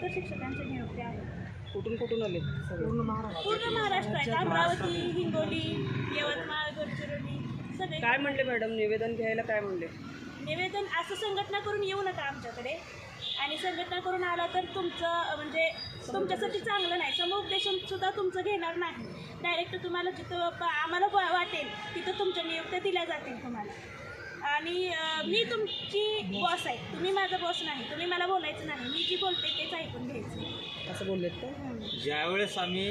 बहात्तर शिक्षकांच्या नियुक्त्या आहेत. कुठून कुठून आले? पूर्ण महाराष्ट्रात अमरावती हिंगोली यवतमाळ गडचिरोली सगळे. काय म्हणले मॅडम? निवेदन घ्यायला काय म्हणले? निवेदन असं संघटना करून येऊ नका आमच्याकडे. आणि संघटना करून आला तर तुमचं म्हणजे तुमच्यासाठी चांगलं नाही. समुपदेशन सुद्धा तुमचं घेणार नाही. डायरेक्ट तुम्हाला जिथं आम्हाला वाटेल तिथं तुमच्या नियुक्त्या दिल्या जातील तुम्हाला. आणि मी तुमची बॉस आहे. तुम्ही माझा बॉस नाही. तुम्ही मला बोलायचं नाही. मी जी बोलते तेच ऐकून घ्यायचं. असं बोललेत का? ज्यावेळेस आम्ही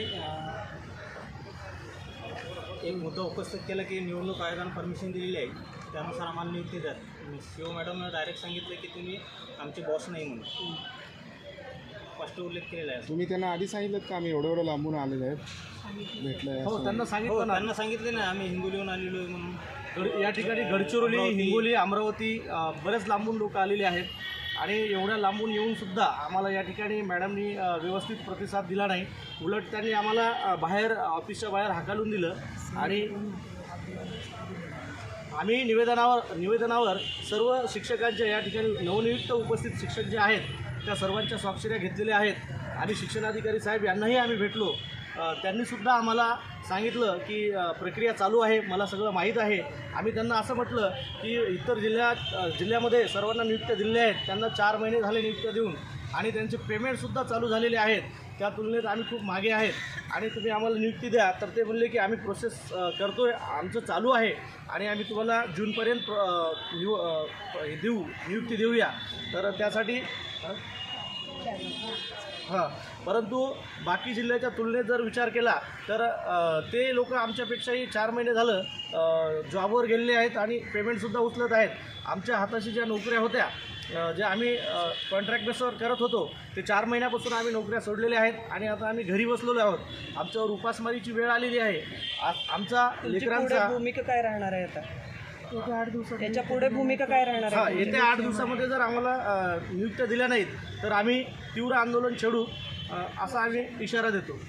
एक मुद्दा उपस्थित केला की निवडणूक आयोगानं परमिशन दिलेली आहे त्यानुसार आम्हाला नियुक्ती द्या. शिव मॅडमनं डायरेक्ट सांगितलं की तुम्ही आमचे बॉस नाही म्हणून. स्पष्ट उल्लेख केलेला आहे. तुम्ही त्यांना आधी सांगितलं का? आम्ही एवढं एवढं लांबून आलेलो आहेत. भेटलंय हो. त्यांना हो सांगितलं ना. त्यांना सांगितले ना आम्ही हिंगोलीहून आलेलो आहे म्हणून. गड- या ठिकाणी गडचिरोली. हिंगोली अमरावती बरेच लांबून लोक आलेले आहेत. आणि एवढ्या लांबून येऊन सुद्धा आम्हाला या ठिकाणी मॅडमनी व्यवस्थित प्रतिसाद दिला नाही. उलट त्यांनी आम्हाला बाहेर ऑफिसच्या बाहेर हाकालून दिलं. आणि आम्ही निवेदनावर निवेदनावर सर्व शिक्षकांच्या या ठिकाणी नवनियुक्त उपस्थित शिक्षक जे आहेत त्या सर्वांच्या स्वाक्षऱ्या घेतलेल्या आहेत. आणि शिक्षणाधिकारी साहेब यांनाही आम्ही भेटलो. त्यांनीसुद्धा आम्हाला सांगितलं की प्रक्रिया चालू आहे मला सगळं माहीत आहे. आम्ही त्यांना असं म्हटलं की इतर जिल्ह्यात जिल्ह्यामध्ये सर्वांना नियुक्त्या दिलेल्या आहेत. त्यांना चार महिने झाले नियुक्त्या देऊन आणि त्यांचे पेमेंटसुद्धा चालू झालेले आहेत. त्या तुलनेत आम्ही खूप मागे आहेत. आणि तुम्ही आम्हाला नियुक्ती द्या. तर ते म्हणले की आम्ही प्रोसेस करतो आहे आमचं चालू आहे. आणि आम्ही तुम्हाला जूनपर्यंत प्र- देऊ नियुक्ती देऊया. तर त्यासाठी हां. परंतु बाकी जिल्ह्याच्या तुलनेत जर विचार केला तर ते लोक आमच्यापेक्षाही चार महिने झालं जॉबवर गेलेले आहेत आणि पेमेंटसुद्धा उचलत आहेत. आमच्या हाताशी ज्या नोकऱ्या होत्या ज्या आम्ही कॉन्ट्रॅक्ट बेसवर करत होतो ते चार महिन्यापासून आम्ही नोकऱ्या सोडलेल्या आहेत आणि आता आम्ही घरी बसलेलो आहोत. आमच्यावर उपासमारीची वेळ आलेली आहे. आ- आमचा लेकरांचा भूमिका काय राहणार आहे आता? याच्यापुढे भूमिका काय राहणार हा आहे येत्या आठ दिवसामध्ये जर आम्हाला अ, नियुक्त्या दिल्या नाहीत तर आम्ही तीव्र आंदोलन छेडू अ, असा आम्ही इशारा देतो.